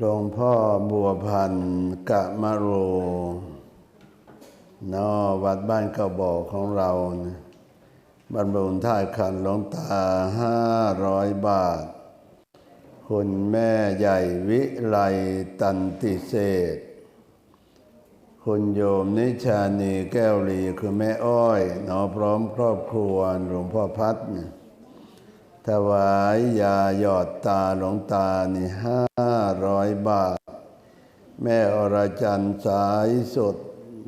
หลวงพ่อบัวพันธ์กะมะโรนอวัดบ้านกระบอกของเรานะบรรบุท่ายขันหลวงตาห้าร้อยบาท คุณแม่ใหญ่วิไลตันติเศษ คุณโยมนิชานีแก้วลีคือแม่อ้อยนอพร้อมครอบครัวหลวงพ่อพัดเนี่ยถวายยาหยอดตาหลวงตานี่ห้า ร้อยบาท แม่อรจันสายสุด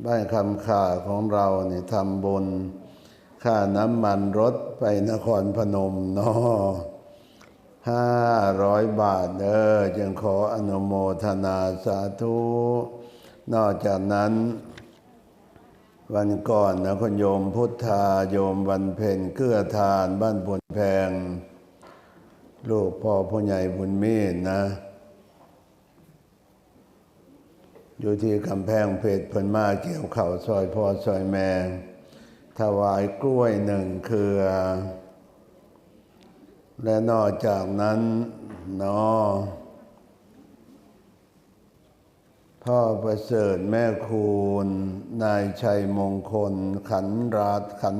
บ้านคำข่าของเราเนี่ยทำบุญค่าน้ำมันรถไปนครพนมเนาะห้าร้อยบาทเด้อจึงขออนุโมทนาสาธุ นอกจากนั้น วันก่อนนะคุณโยมพุทธาโยมวันเพ็ญเกื้อทานบ้านบุญแพง ลูกพ่อผู้ใหญ่บุญมีดนะ อยู่ที่กำแพงเพชรพนมาเกี่ยวเข่าซอยพอซอยแม่ถวายกล้วยหนึ่งเครือ และนอกจากนั้นนอพ่อประเสริฐแม่คูณ นายชัยมงคล ขันราชขัน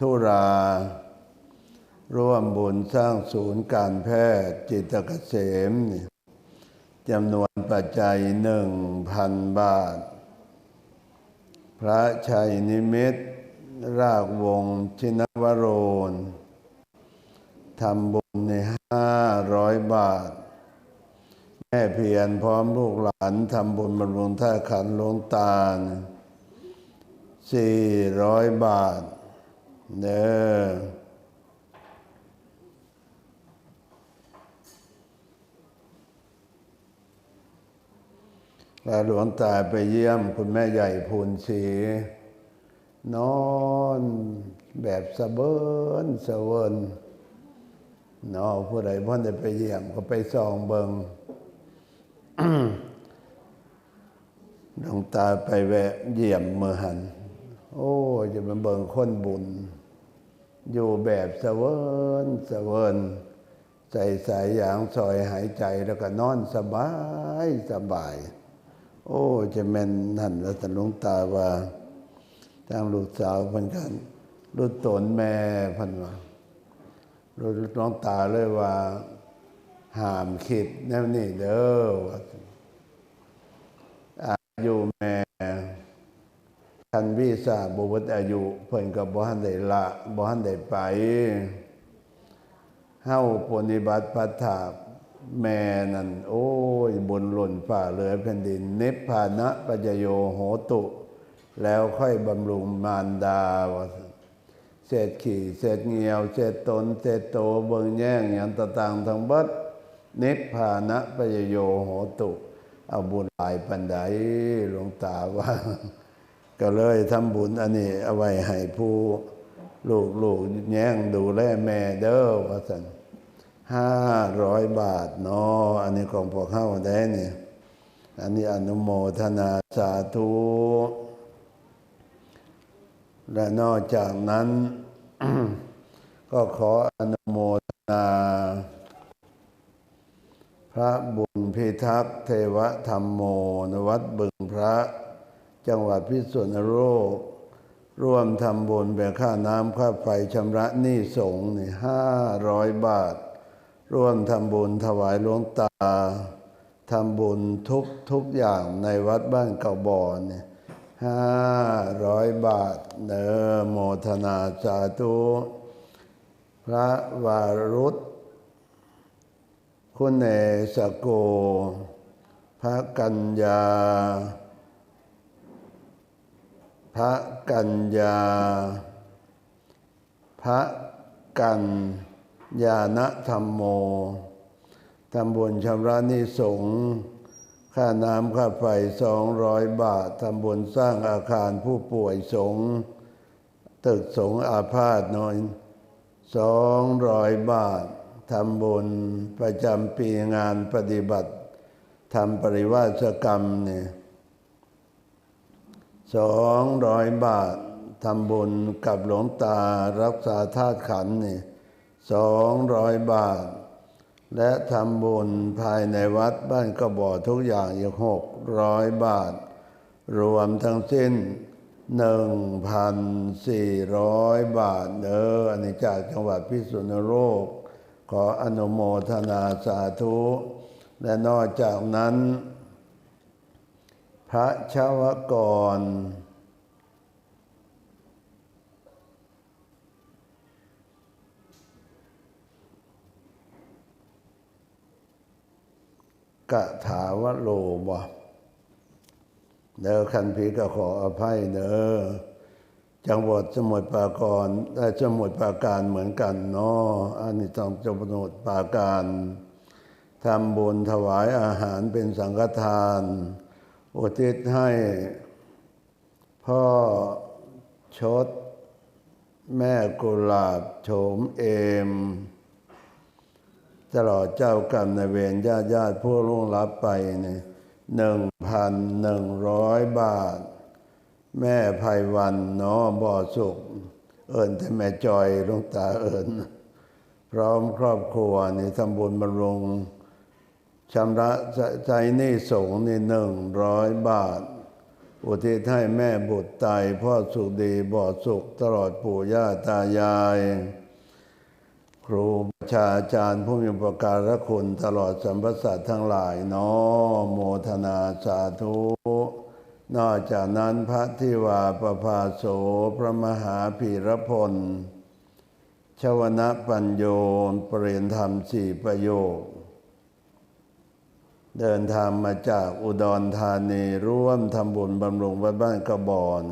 ธุรา ร่วมบุญสร้างศูนย์การแพทย์จิตเกษมเนี่ยจำนวน ปัจจัยหนึ่งพันบาท พระชัยนิมิตรากวงชินวโรนทำบุญในห้าร้อยบาท แม่เพียรพร้อมลูกหลานทำบุญบำรุงท่าขันหลวงตาลสี่ร้อยบาท เด้อ แล้วหลวงตาไปเยี่ยมคุณแม่ใหญ่พูนศรีนอนแบบสะเบินสะเวินนอผู้ใดพ่อได้ไปเยี่ยมก็ไปส่องเบิงหลวงตาไปแวะเยี่ยมเมื่อหัน โอ้จะมาเบิงคนบุญ อยู่แบบสะเวินสะเวินใส่สายยางซอยหายใจแล้วก็นอนสบายสบาย โอ้จะแม่นนั่นแล้วแต่หลวงตาว่าทางลูกสาวเพันกันรุ่นตนแม่เพันว่ารุ่นน้องตาเลยว่าห้ามคิดแนวนี้เด้อว่าอายุแม่ทันวิสาบุวัตอายุเพิ่นกับบ่ทันได้ละบ่ทันได้ไปเฮาปฏิบัติปัฏฐา แม่นั่นโอ้ยบนหล่นฝ่าเหลือแผ่นดิน เนปพานะปัจโยโหตุ แล้วค่อยบำรุงมารดาวเศษขี่เศษเงียวเศษตนเศษโตเบิงแย่งอย่างต่างๆทั้งบัดเนปพานะปัจโยโหตุ เอาบุญหลายปันไดหลวงตาว่า ก็เลยทำบุญอันนี้เอาไว้ให้ผู้ลูกๆแย่งดูแลแม่เด้อว่าสัน ห้าร้อยบาทเนาะอันนี้ของพวกเข้าได้เนี่ยอันนี้อนุโมทนาสาธุและนอกจากนั้น ก็ขออนุโมทนา พระบุญพิทักษ์เทวธรรมโมนวัดบึงพระ จังหวัดพิษณุโลกร่วมทำบุญแบ่งค่าน้ำค่าไฟชำระหนี้สงฆ์นี่ห้าร้อยบาท ร่วมทำบุญถวายหลวงตาทำบุญทุกทุกอย่างในวัดบ้านเก่าบ่อเนี่ยห้าร้อยบาทเนอโมทนาสาธุพระวารุตคุณเนสโก พระกัญญา พระกัญญา พระกันญาณธรรมโมทำบุญชำระนิสงฆ์ค่าน้ำค่าไฟสองร้อยบาททำบุญสร้างอาคารผู้ป่วยสงฆ์ตึกสงฆ์อาพาธน้อยสองร้อยบาททำบุญประจำปีงานปฏิบัติทำปริวาสกรรมเนี่ยสองร้อยบาททำบุญกับหลวงตารักษาธาตุขันธ์นี่ สองร้อยบาท และทำบุญภายในวัดบ้านกระบอกทุกอย่างอีกหกร้อยบาท รวมทั้งสิ้นหนึ่งพันสี่ร้อยบาทเอออันนี้จากจังหวัดพิษณุโลก ขออนุโมทนาสาธุ และนอกจากนั้น พระชาวกร กะถาวะโลบ่เด้อคันพีก็ขออภัยเด้อจังหวัดสมุทรปราการได้สมุทรปราการเหมือนกันเนาะอันนี้ต้องจังหวัดปราการทำบุญถวายอาหารเป็นสังฆทาน อุทิศให้ พ่อชด แม่กุหลาบโฉมเอม ตลอดเจ้ากรรมในเวรญาติญาติผู้ล่วงลับไปเนี่ยหนึ่งพันหนึ่งร้อยบาท แม่ภัยวันเนาะบ่อสุข เอิญแต่แม่จอยลวงตาเอิญพร้อมครอบครัวนี่ทำบุญบำรุงชำระใจนี่สงฆ์นี่หนึ่งร้อยบาท อุทิศให้แม่บุตรตายพ่อสุขดีบ่อสุขตลอดปู่ย่าตายาย ครูประชาอาจารย์ผู้มีประการคุณตลอดสัมพสัตทั้งหลายนาะโมทนาสาธุ นอกจากนั้นพระทิวาประภาโสพระมหาพีรพล ชวนะปัญโยปรริยนธรรมสี่ประโยค เดินทางมาจากอุดรธานีร่วมทำบุญบำรุงวัดบ้านกระบอน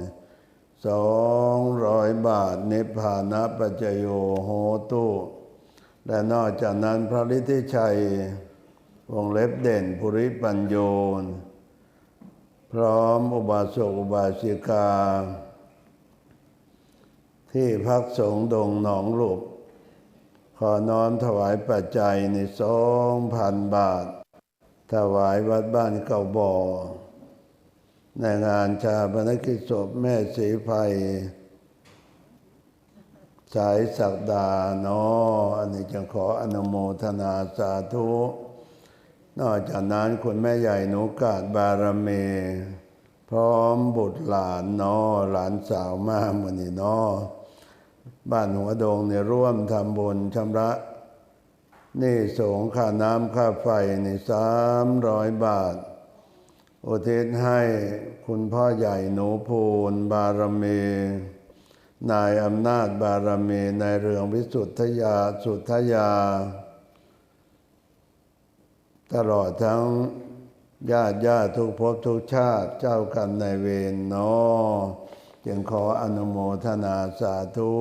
สองร้อยบาทนิพพานะปัจจโยโหตุ และนอกจากนั้นพระฤทธิชัยวงเล็บเด่นภูริปัญโยน พร้อมอุบาสกอุบาสิกา ที่พักสงฆ์ดงหนองหลุบขอน้อมถวายปัจจัยในสองพันบาท ถวายวัดบ้านเก่าบ่อในงานชาปนกิจศพแม่สีไพร สายศักดาเนาะอันนี้จึงขออนุโมทนาสาธุ นอกจากนั้นคุณแม่ใหญ่หนูกาดบารมีพร้อมบุตรหลานเนาะหลานสาวมามือนี่เนาะบ้านหัวดงเนี่ยร่วมทำบุญชำระนี่สงค่าน้ำค่าไฟนี่สามร้อยบาทอุทิศให้คุณพ่อใหญ่หนูภูลบารมี นายอำนาจบารมีนายเรืองวิสุทธยาสุทธยา ตลอดทั้งญาติญาติทุกภพทุกชาติเจ้ากรรมนายเวรนอจึงขออนุโมทนาสาธุ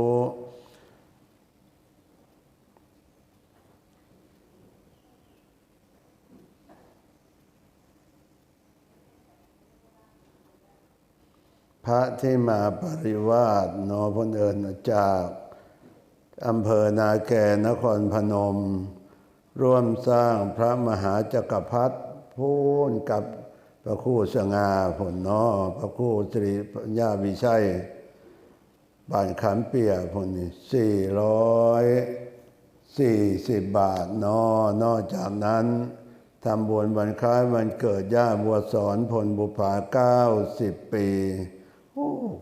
พระที่มาปริวาสนอพนเอิญจากอำเภอนาแกนครพนม ร่วมสร้างพระมหาจักรพรรดิพูนกับพระคู่สงาผลนอพระคู่ตรีญาวิชัยบ้านขามเปียผลนี่สี่ร้อยสี่สิบบาทนอนอกจากนั้นทำบุญวันคล้ายวันเกิดย่าบัวสอนผลบุภาเก้าสิบปี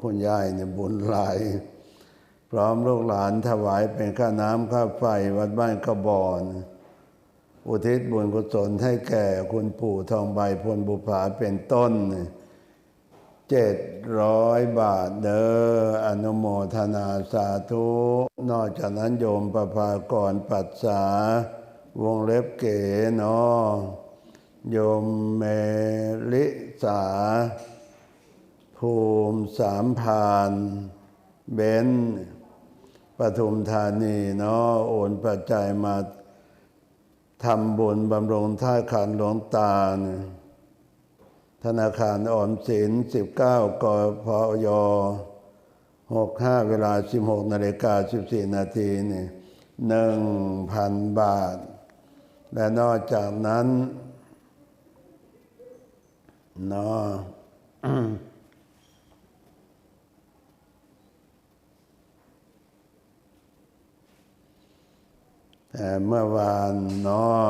คุณยายเนี่ยบุญหลาย พร้อมลูกหลานถวายเป็นค่าน้ำค่าไฟวัดบ้านกระบอนอุทิศบุญกุศลให้แก่คุณปู่ทองใบพลบุภาเป็นต้นเจ็ดร้อยบาทเด้ออนุโมทนาสาธุ นอกจากนั้นโยมประภากรปัสสาวงเล็บเก๋เนาะโยมเมลิสา ภูมิสามพานเบนปทุมธานีเนาะโอนปัจจัยมาทำบุญบำรุงท่าขันหลวงตาเนี่ยธนาคารออมสิน 19กพย65 เวลา 16นาฬิกา14 นาทีนี่1,000บาท และนอกจากนั้นเนาะ ท แต่ เมื่อวานเนาะ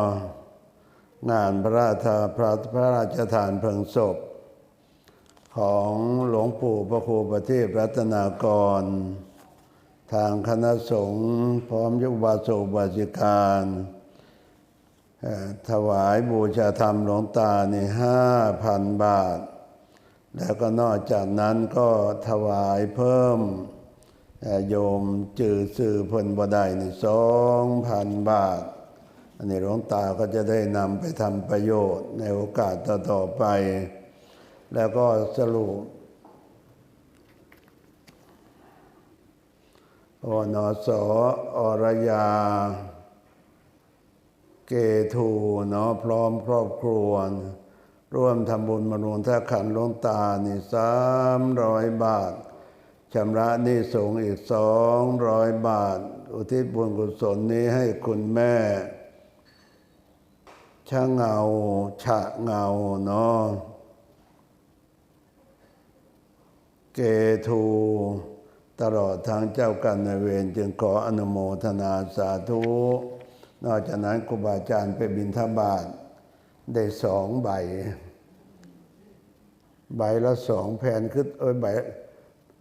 งานพระราชพระพระราชทานเพลิงศพ ของหลวงปู่พระครูประทีปรัตนากร ทางคณะสงฆ์พร้อมยุบาสุบาสิการถวายบูชาธรรมหลวงตานี่ห้าพันบาท แล้วก็นอกจากนั้นก็ถวายเพิ่ม โยมจือสื่อเพิ่นบไดนี่สองพันบาท อันนี้หลวงตาก็จะได้นำไปทำประโยชน์ในโอกาสต่อๆไป แล้วก็สรุปอนสอรยา เกทูเนาะพร้อมครอบครัว ร่วมทำบุญมนุนถ้าขันหลวงตานี่สามร้อยบาท ชำระหนี้สงฆ์อีกสองร้อยบาท อุทิศบุญกุศลนี้ให้คุณแม่ชะเงา ฉะเงาเนาะเกทูตลอดทางเจ้ากันในเวรจึงขออนุโมทนาสาธุ นอกจากนั้นครูบาอาจารย์ไปบินทบาทได้สองใบ ใบละสองแผ่นคือเอ้ยใบ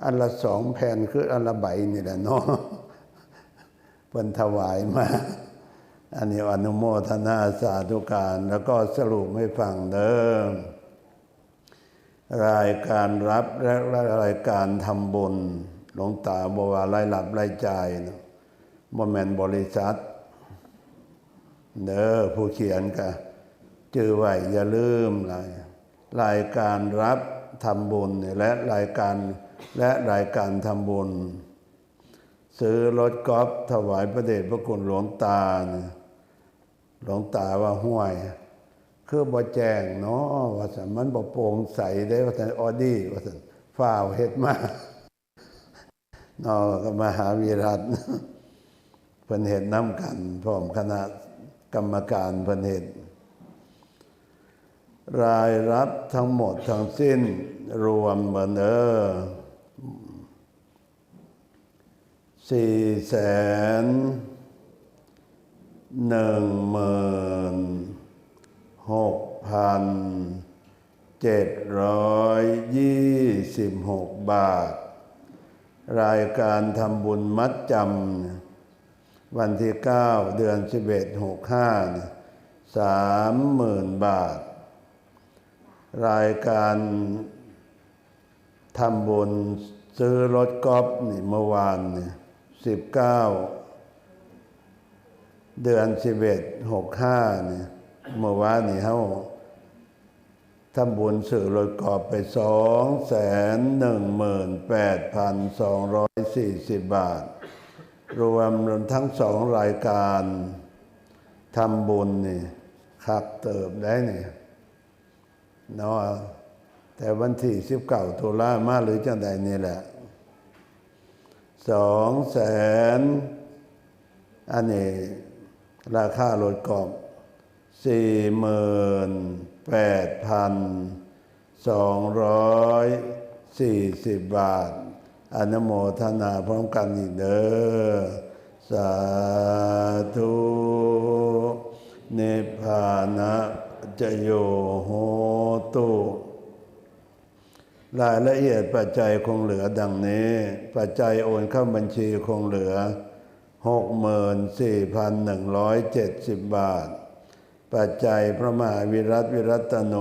อันละสองแผ่นคืออันละใบนี่แหละเนาะเพิ่นถวายมา อันนี้อนุโมทนาสาธุการ แล้วก็สรุปให้ฟังเดิมรายการรับและรายการทำบุญหลวงตาบอกว่ารายรับรายจ่ายนะบ่แมนบริษัทเด้อผู้เขียนก็จือไว้อย่าลืมรายรายการรับทำบุญและรายการ และรายการทำบุญ ซื้อรถกอล์ฟถวายพระเดชพระคุณหลวงตา หลวงตาว่าห้วย คือบ่แจ้งเนาะว่าสันมันบ่โปร่งใสได้ว่าสันออดี้ว่าสันฝ้าวเฮ็ดมาเนาะก็มาหาวีรัตเพิ่นเฮ็ดน้ำกัน พร้อมคณะกรรมการเพิ่นเฮ็ดรายรับทั้งหมดทั้งสิ้นรวมเหมือนเออ สี่แสนหนึ่งหมื่นหกพันเจ็ดร้อยยี่สิบหกบาท รายการทำบุญมัดจำวันที่เก้าเดือนสิบเอ็ดหกห้าสามหมื่นบาท รายการทำบุญซื้อรถกอล์ฟนี่เมื่อวานเนี่ย สิบเก้าเดือนสิบเอ็ดหกห้าเนี่ยเมื่อวานนี้เขาทำบุญสื่อรถกอบไปสองแสนหนึ่งหมื่นแปดพันสองร้อยสี่สิบบาท รวมรวมทั้งสองรายการทำบุญนี่คักเติบได้เนี่ยเนาะแต่วันที่สิบเก้าตุลามาหรือจังใดนี่แหละ สองแสนอันนี้ราคารถกอบสี่หมื่นแปดพันสองร้อยสี่สิบบาท อนุโมทนาพร้อมกันอีกเด้อสาธุเนพานะจะโยโหตุ รายละเอียดปัจจัยคงเหลือดังนี้ ปัจจัยโอนเข้าบัญชีคงเหลือหกหมื่นสี่พันหนึ่งร้อยเจ็ดสิบบาท ปัจจัยพระมหาวิรัตวิรัตโน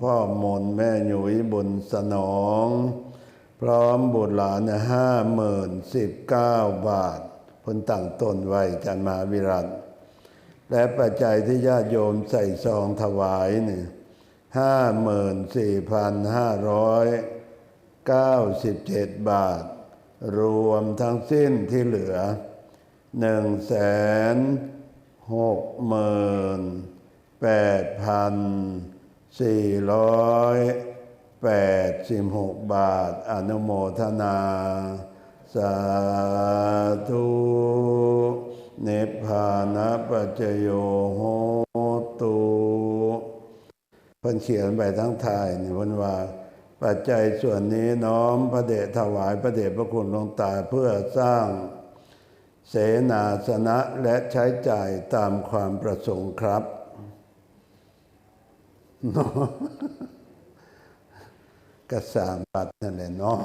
พ่อมนแม่หยุยบุญสนอง พร้อมบุตรหลานห้าหมื่นสิบเก้าบาทพ้นตั้งตนไว้จันมหาวิรัตและปัจจัยที่ญาติโยมใส่ซองถวายเนี่ย ห้าหมื่นสี่พันห้าร้อยเก้าสิบเจ็ดบาท รวมทั้งสิ้นที่เหลือหนึ่งแสนหกหมื่นแปดพันสี่ร้อยแปดสิบหกบาท อนุโมทนา สาธุเนพพานะปัจโยโหตุเพิ่นเขียนไปทั้งไทยนี่เพิ่นว่า ปัจจัยส่วนนี้น้อมพระเดชถวายพระเดชพระคุณหลวงตาเพื่อสร้างเสนาสนะและใช้จ่ายตามความประสงค์ครับเนาะก็สามบัตรนั่นแหละเนาะ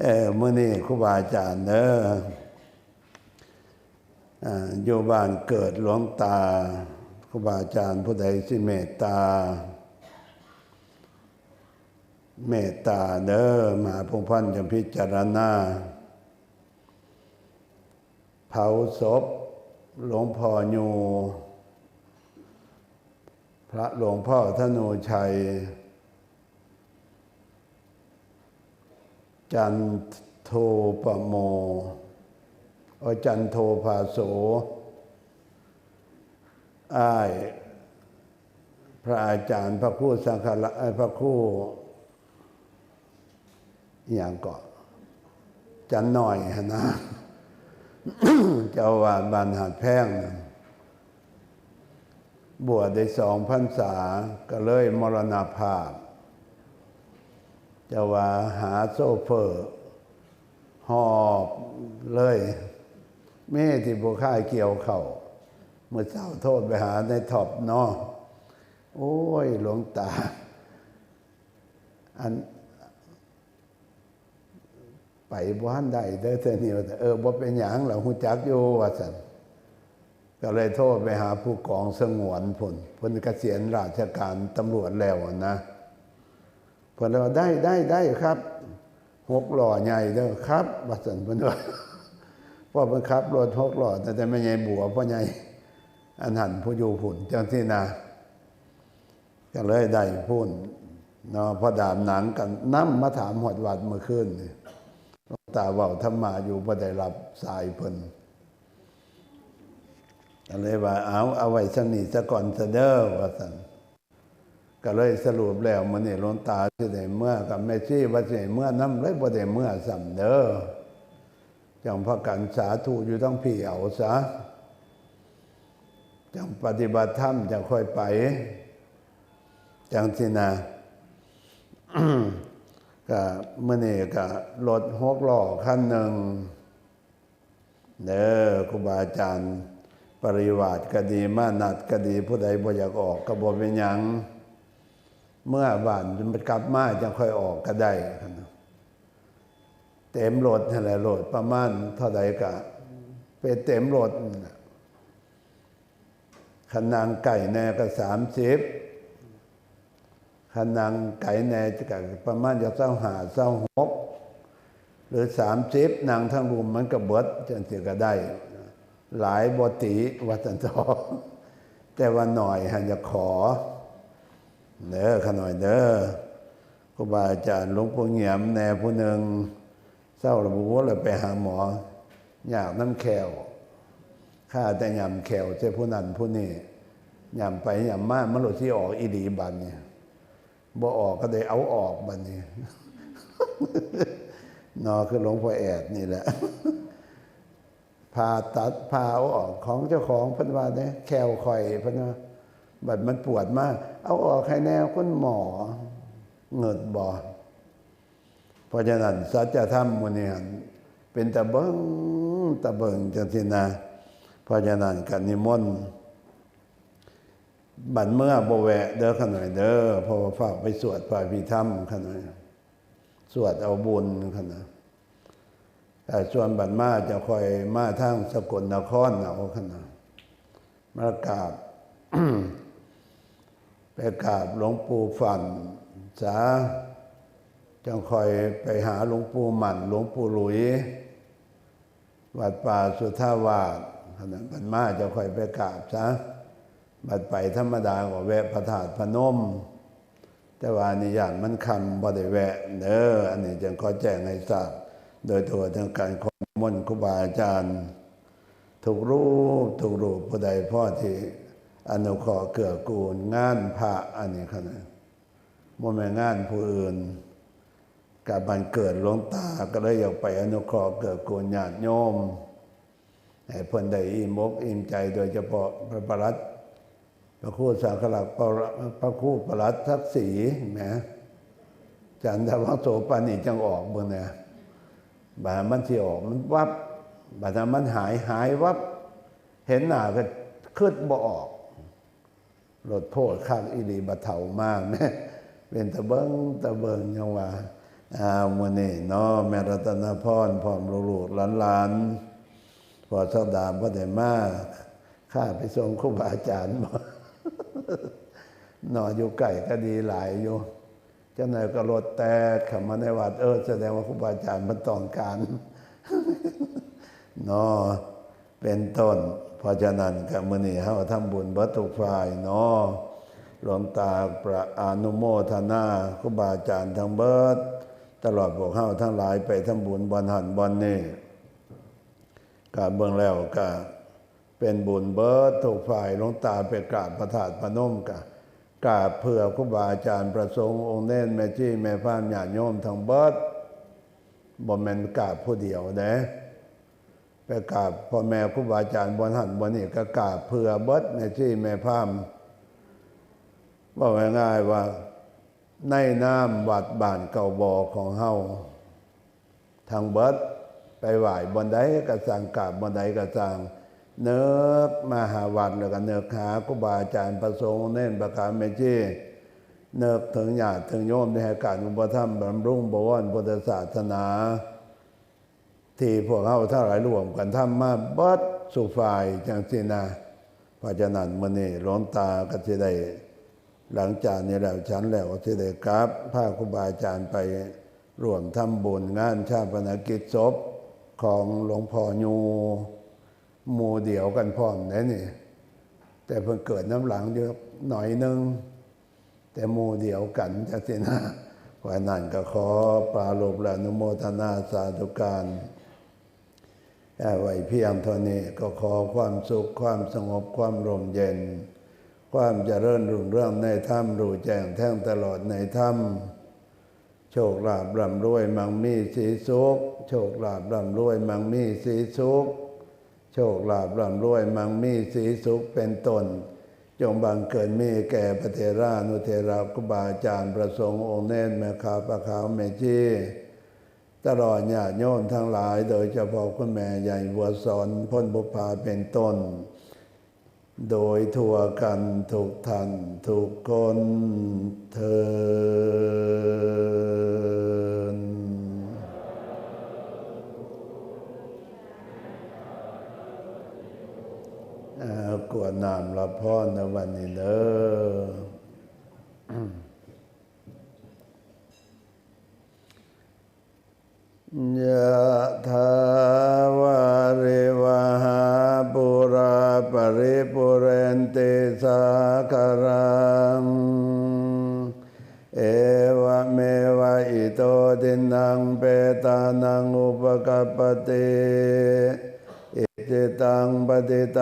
เออมื่อนี้ครูบาอาจารย์เนอะอยู่บ้านเกิดหลวงตา ครูบาอาจารย์ผู้ใดสิเมตตา เมตตาเด้อมหาพงพันธ์จะพิจารณา เผาศพหลวงพ่ออยู่ พระหลวงพ่อธนูชัย จันโทปโมอจันโทภาโส อ้ายพระอาจารย์พระคู่สังฆละเอ้พระคู่อย่างก่อนจันหน่อยนะเจ้าอาวาดบานหาดแพงนะบวชได้สองพรรษาก็เลยมรณภาพจะว่าหาโซเฟอร์หอบเลยแม่ที่ผู้ค่ายเกี่ยวเข่า เมื่อเช้าโทษไปหาในท็อปนาะโอ้ยหลวงตา อัน ไปบ้านใดเด้อเธอนี่ว่เออบ่เป็นหยังเราหูจักอยู่ว่าสันก็เลยโทษไปหาผู้กองสงวนผลพลเกษียณราชการตำรวจแล้วนะผลว่าได้ได้ได้ครับหกหล่อใหญ่เด้อครับว่าสันพิ่นว่าพ่อเพิ่นครับรถหกหล่อแต่แต่ไม่ใหญ่บัวพ่อใหญ่ อันหันผู้อยู่ผุนจังที่นาก็เลยได้พูนเนาะพอดามหนังกันน้ำมาถามหอดวัดเมื่อคืนนี่หลวงตาเว่าธรรมาอยู่บ่ได้รับสายเพิ่นก็เลยว่าเอาเอาไว้สนิทซะก่อนซะเด้อว่าซั่นก็เลยสรุปแล้วมื้อนี้หลวงตาสิได้เมื่อกับแม่ชีว่าสิได้เมื่อน้ำเลยบ่ได้เมื่อซ้ํเด้อจังพากันสาธุอยู่ต้องพี่เอาซะ จังปฏิบัติธรรมจะค่อยไป จังสินะก็เมื่อนี่ก็รถหกล้อคันหนึ่งเด้อครูบาอาจารย์ ปริวาสก็ดีมานัดก็ดีผู้ใดบ่อยากออกก็บ่เป็นหยัง เมื่อบ้านมันกลับมาจะค่อยออกก็ได้เต็มรถนั่นแหละรถประมาณเท่าใดก็เป็นเต็มรถนะ ขนางไก่แน่ก็สามสิบขนังไก่แน่จะกประมาณจะเศร้าหาเศร้าหกหรือสามสิบนางทั้งรุมมันก็เบิดจนเสียก็ได้ หลายบติวัตันทอแต่ว่าหน่อยหันจะขอเด้อขน่อยเด้อครูบาอาจารย์หลวงปู่เงียมแน่ผู้หนึ่งเศร้าระบุว่าเลยไปหาหมอ อยากน้ำแขว ข้าแต่ยำแขวเจ้ผู้นั้นผู้นี้ยำไปยำมามันหลุดที่ออกอีดีบันเนี่ยบ่ออกก็ได้เอาออกบัดนี้นอคือหลวงพ่อแอดนี่แหละพาตัดพาเอาออกของเจ้าของพิ่นวาเนี่ยแควคอยพิ่นวาบัดมันปวดมาก เอาออกให้แนวคุณหมอเงิดบ่เพราะฉะนั้นสัจธรรมมื้อนี้หั่นเป็นตะเบิงตะเบิงจังซี่นะ ราะฉะนั้นกันนิมนต์บัดเมื่อบ่แวะเด้อขน่อยเด้อพอฝากไปสวดพระพิธรรมขน่อยสวดเอาบุญขน่อยแต่ส่วนบัดมาจะคอยมาทางสกลนครเอาขน่อยมากราบไปกราบหลวงปู่ฝันสาจังคอยไปหาหลวงปู่หมันหลวงปู่หลุย วัดป่าสุทธาวาส ขณะบัดมาจะคอยไปกราบซะบัดไปธรรมดาก็แวะพระธาตุพนม แต่ว่านนี่อย่างมันคำบ่ได้แวะเด้ออันนี้จึงขอแจ้งให้ทราบ โดยตัวทางการขอมนครูบาอาจารย์ถูกรูปถูกรูปผู้ใดพ่อที่อนุเคราะห์เกื้อกูลงานพระอันนี้ขนาดบ่แม่งานผู้อื่นกับบันเกิดหลวงตาก็เลยอยากไปอนุเคราะห์เกื้อกูลญาติโยม ให้เพิ่นได้อิ่มอกอิ่มใจโดยเฉพาะพระประหลัดพระครูสังฆลักษณ์พระครูประหลัดทักษีแหมจันทวังโสปานิจังออกเบิ่งเนี่ยบาดมันสิออกมันวับบาดมันหายหายวับ เห็นหน้าก็คืดบ่ออกรถโพดข้างอีหลีบะเถามากแม่เป็นตะเบิงตะเบิงยังว่าอามื้อนี้เนาะแม่รัตนพรพร้อมลูกๆหลานๆ พอเจ้าดาบ่ได้มาข้าไปส่งครูบาอาจารย์บ่นอนอยู่ไก่ก็ดีหลายอยู่เจ้านายก็รถแต่ขับมาในวัดเออแสดงว่าครูบาอาจารย์มันต้องการเนาะเป็นต้น เพราะฉะนั้นกับมือนี้เฮาทำบุญบัตุกฝ่ายเนาะหลวงตาประอนุโมทนาครูบาอาจารย์ทั้งเบิด ตลอดพวกเฮาทั้งหลายไปทำบุญบอนหันบอนนี่ การเบิ่งแล้วก็เป็นบุญเบิดทุกฝ่ายหลวงตาไปกราบพระธาตุพนมกะกราบเพื่อครูบาอาจารย์ประสงค์องค์เน้นแม่จี้แม่พามญาติโยมทั้งเบิดบ่แม่นกราบผู้เดียวเด้ไปกราบพ่อแม่ครูบาอาจารย์บนหันบนนี่ก็กราบเพื่อเบิดแม่ที่แม่พามบอกง่ายๆว่าในน้ำวัดบ้านเก่าบ่อของเฮาทางเบิด ไปไหว้บนใดก็สั่งกราบบนใดก็สั่งเนิกมหาวัดแล้วก็เนิกหาครูบาอาจารย์ประสงค์เน้นประการแม่จี้เนิกถึงญาติถึงโยมในการอุปธรรมบำรุงบวรพุทธศาสนา ที่พวกเขาเท่าไหรรวมกันทำมาบิดสู่ฝ่ายจังสินะเพราะฉะนั้นมื้อนี้หลวงตาก็สิได้หลังจากนี้แล้วฉันแล้วก็สิได้กราบพาครูบาอาจารย์ไปร่วมทำบุญงานชาปนกิจศพ ของหลวงพ่อยูหมู่เดียวกันพร้อมแน่นี่ แต่เพิ่งเกิดน้ำหลังเยอะหน่อยนึง แต่หมู่เดียวกันจังสินะเพรานั้นก็ขอปราลบและนุโมทนาสาธุการแต่ไว้เพียงเท่านี้ก็ขอความสุขความสงบความร่มเย็น ความเจริญรุ่งเรื่องในถ้ำรู้แจ้งแท่งตลอดในถ้ำโชคลาภร่ำรวยมังมีสีสุข โชคลาภร่ำรวยมั่งมีสีสุข โชคลาภร่ำรวยมั่งมีสีสุขเป็นต้นจงบังเกิดมีแก่พระเทรานุเทราคุบาอาจารย์ประสงค์องค์เน้นแม่ขาประขาวแม่จี้ตลอดญาติโยมทั้งหลายโดยเฉพาะคุณแม่ใหญ่บัวสอนพ้นบุพาเป็นต้น โดยทั่วกันทุกท่านทุกคนเทิน กวดน้ำละพ่อในวันนี้เด้อยะถาวาริวหาปุราปริปุเรนติสาคารัง เอวะเมวะอิโตตินังเปตานังอุปกปปติอิจิตังปฏิตั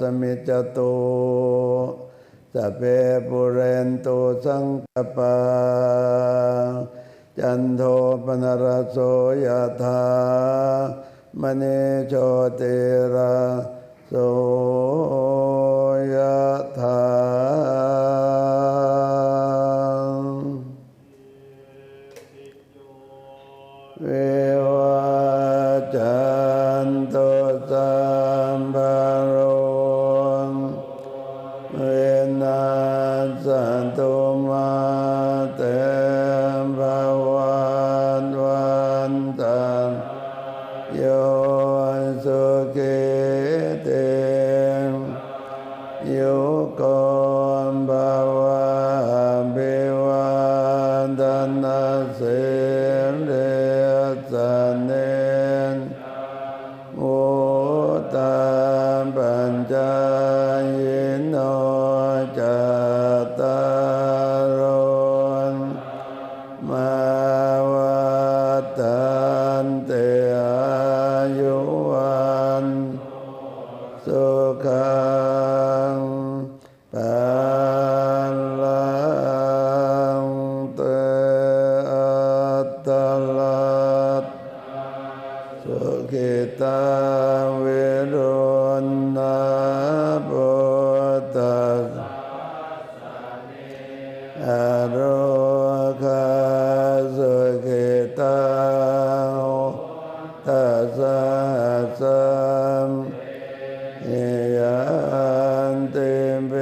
สมิจตุสพเพปุเรนตุสังกปาจันโทปนรโสยธามณีโชติ กิตาเวรุณนาบุตตะอโรคาสุกิตาตัสสสัมยันติเป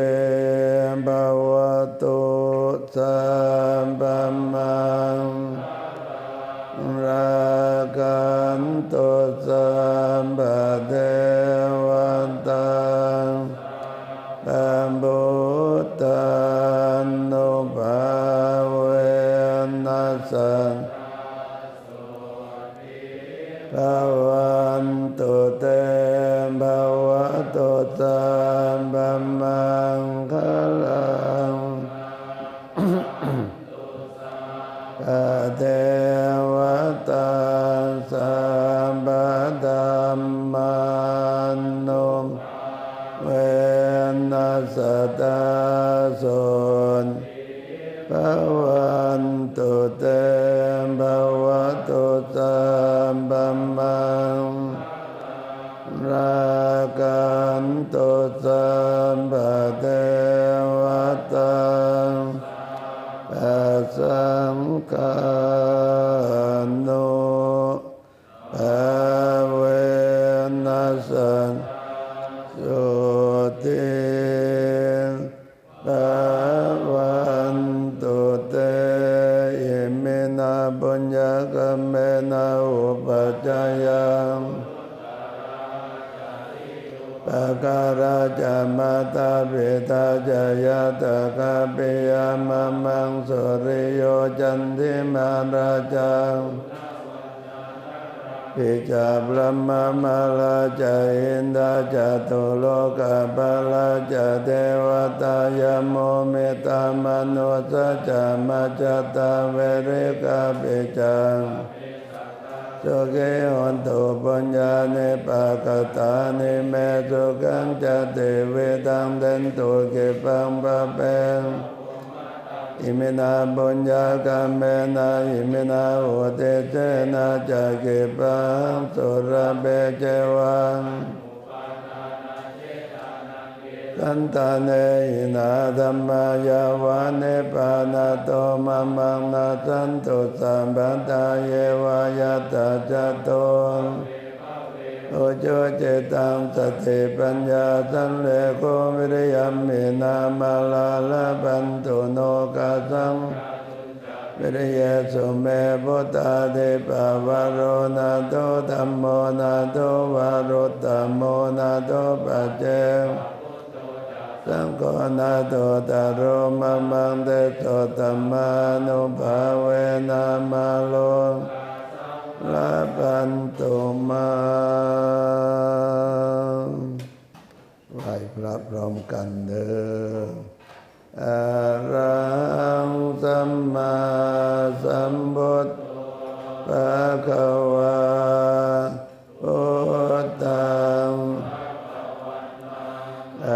ภวตุสั ปะการาจามาตาเปตาจายาตะกาเปยามามังสุริโยจันทิมาราจังปิจาพรมมาลาจาอินดาจาตุโลกาปาลาจาเทวตายโมเมตามนุสจามาจตาเวริกาปิจัง สุขิหุนตุปัญญานิปากตานิเมตุกังจะเตเวตังเดนตุกิปังปะเปงอิมินาบุญญากรรมเมนาอิมินาอุเตเจนาจะกิปังสุรเบเจวัง สันตาเนหินาธรรมายาวานิปานาโตมะมังนาสันตุสัมปันตาเยวายาตาจโตโอโจเจตังสติปัญญาสันเลโกวิริยมมินามาลาลาปันตุโนกาสังวิริยสุเมพุตตาเดปาวโรนาโตธรรมโมนาโตวารุตตมโมนาโตปัจเจ สังโฆนาโตตารโรมะมังเตโตตัมมานุภาเวนามาโลลาปันตุมาไหวพระพร้อมกันเด้ออะระหังสัมมาสัมพุทธภะคะวาพุทธัง อ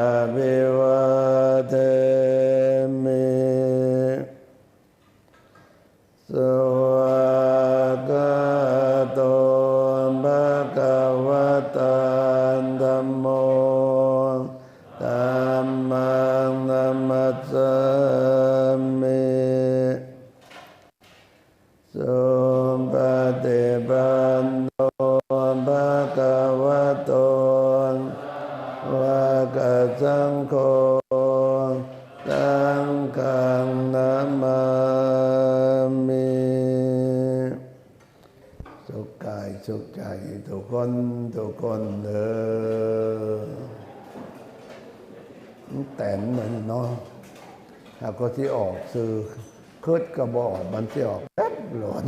บอกมัน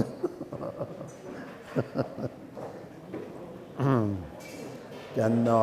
ที่